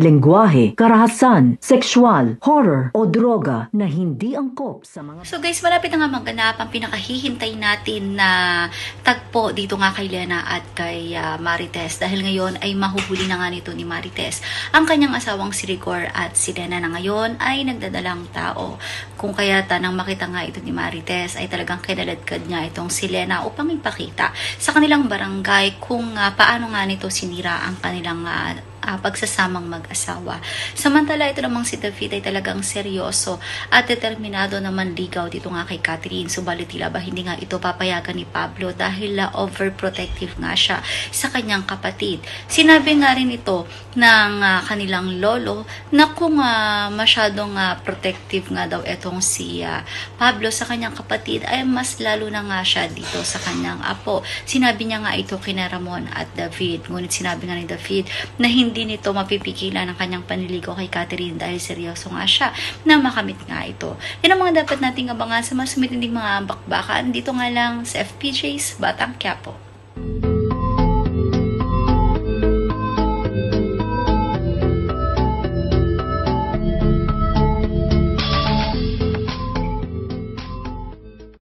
lengguwahe, karahasan, sexual, horror o droga na hindi angkop sa mga So guys, malapit na nga maganap ang pinakahihintay natin na tagpo dito nga kay Lena at kay ah, Marites dahil ngayon ay mahuhuli na nga nito ni Marites. Ang kanyang asawang si Rigor at si Lena na ngayon ay nagdadalang tao. Kung kaya tanang makita nga ito ni Marites ay talagang kinaladkad niya itong si Lena upang ipakita sa kanilang barangay kung ah, paano nga nito sinira ang kanilang ah, ah, pagsasamang mag-asawa. Samantala, ito namang si David ay talagang seryoso at determinado naman ligaw dito nga kay Catherine. Subalit tila ba hindi nga ito papayagan ni Pablo dahil la overprotective nga siya sa kanyang kapatid. Sinabi nga rin ito ng ah, kanilang lolo na kung ah, masyadong ah, protective nga daw itong si ah, Pablo sa kanyang kapatid ay mas lalo na nga siya dito sa kanyang apo. Sinabi niya nga ito kina Ramon at David. Ngunit sinabi nga ni David na hindi nito mapipigilan ang kanyang panliligaw kay Catherine dahil seryoso nga siya na makamit nga ito. Yan ang mga dapat nating abangan sa mas sumitinding mga bakbakan dito nga lang sa FPJ's Batang Quiapo.